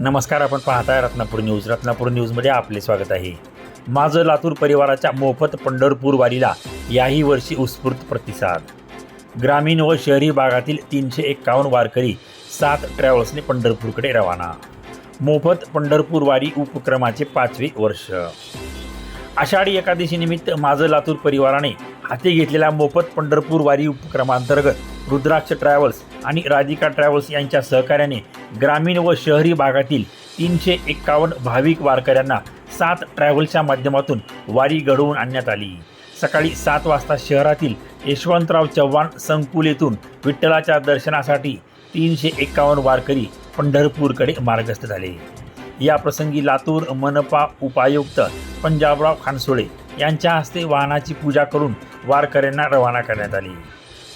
नमस्कार आपण पाहताय रत्नापूर न्यूज. रत्नापूर न्यूजमध्ये आपले स्वागत आहे. माझं लातूर परिवाराच्या मोफत पंढरपूर वारीला याही वर्षी उत्स्फूर्त प्रतिसाद. ग्रामीण व शहरी भागातील तीनशे एक्कावन्न वारकरी सात ट्रॅव्हल्सने पंढरपूरकडे रवाना. मोफत पंढरपूर वारी उपक्रमाचे पाचवे वर्ष. आषाढी एकादशीनिमित्त माझं लातूर परिवाराने हाती घेतलेल्या मोफत पंढरपूर वारी उपक्रमांतर्गत रुद्राक्ष ट्रॅव्हल्स आणि राधिका ट्रॅव्हल्स यांच्या सहकार्याने ग्रामीण व शहरी भागातील तीनशे एक्कावन्न भाविक वारकऱ्यांना सात ट्रॅव्हल्सच्या माध्यमातून वारी घडवून आणण्यात आली. सकाळी सात वाजता शहरातील यशवंतराव चव्हाण संकुल येथून विठ्ठलाच्या दर्शनासाठी तीनशे एक्कावन्न वारकरी पंढरपूरकडे मार्गस्थ झाले. या प्रसंगी लातूर मनपा उपायुक्त पंजाबराव खानसोळे यांच्या हस्ते वाहनाची पूजा करून वारकऱ्यांना रवाना करण्यात आली.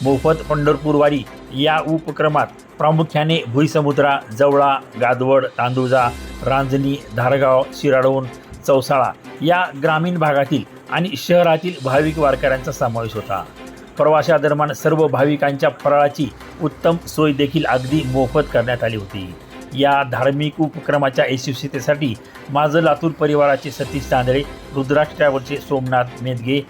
मोफत पंढरपूरवारी या उपक्रमात प्रामुख्याने भुईसमुद्रा जवळा गादवड तांदुळजा रांजणी धारगाव शिराडोन चौसाळा या ग्रामीण भागातील आणि शहरातील भाविक वारकऱ्यांचा समावेश होता. प्रवाशादरम्यान सर्व भाविकांच्या फराळाची उत्तम सोय देखील अगदी मोफत करण्यात आली होती. या धार्मिक उपक्रमाच्या यशस्वीतेसाठी माझं लातूर परिवाराचे सतीश तांदळे रुद्राक्ष ट्रॅव्हलचे सोमनाथ मेदगे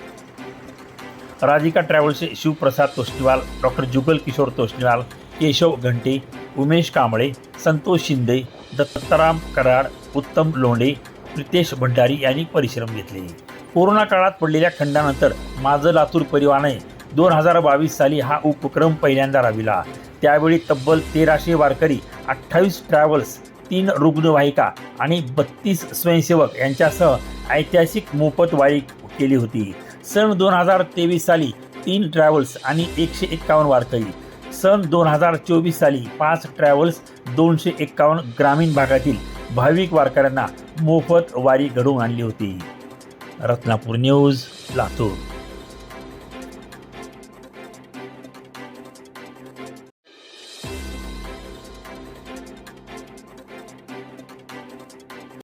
राधिका ट्रॅव्हल्सचे शिवप्रसाद तोष्णीवाल डॉक्टर जुगल किशोर तोष्णीवाल केशव घंटे उमेश कांबळे संतोष शिंदे दत्ताराम कराड उत्तम लोंढे प्रितेश भंडारी यांनी परिश्रम घेतले. कोरोना काळात पडलेल्या खंडानंतर माझं लातूर परिवाराने दोन हजार बावीस साली हा उपक्रम पहिल्यांदा राबविला. त्यावेळी तब्बल तेराशे वारकरी अठ्ठावीस ट्रॅव्हल्स तीन रुग्णवाहिका आणि बत्तीस स्वयंसेवक यांच्यासह ऐतिहासिक मोफत वारी केली होती. सन दोन हजार तेवीस साली तीन ट्रॅव्हल्स आणि एकशे एक्कावन्न वारकरी. सन दोन हजार चोवीस साली पाच ट्रॅव्हल्स दोनशे एक्कावन्न ग्रामीण भागातील भाविक वारकऱ्यांना मोफत वारी घडवून आणली होती. रत्नापूर न्यूज लातूर.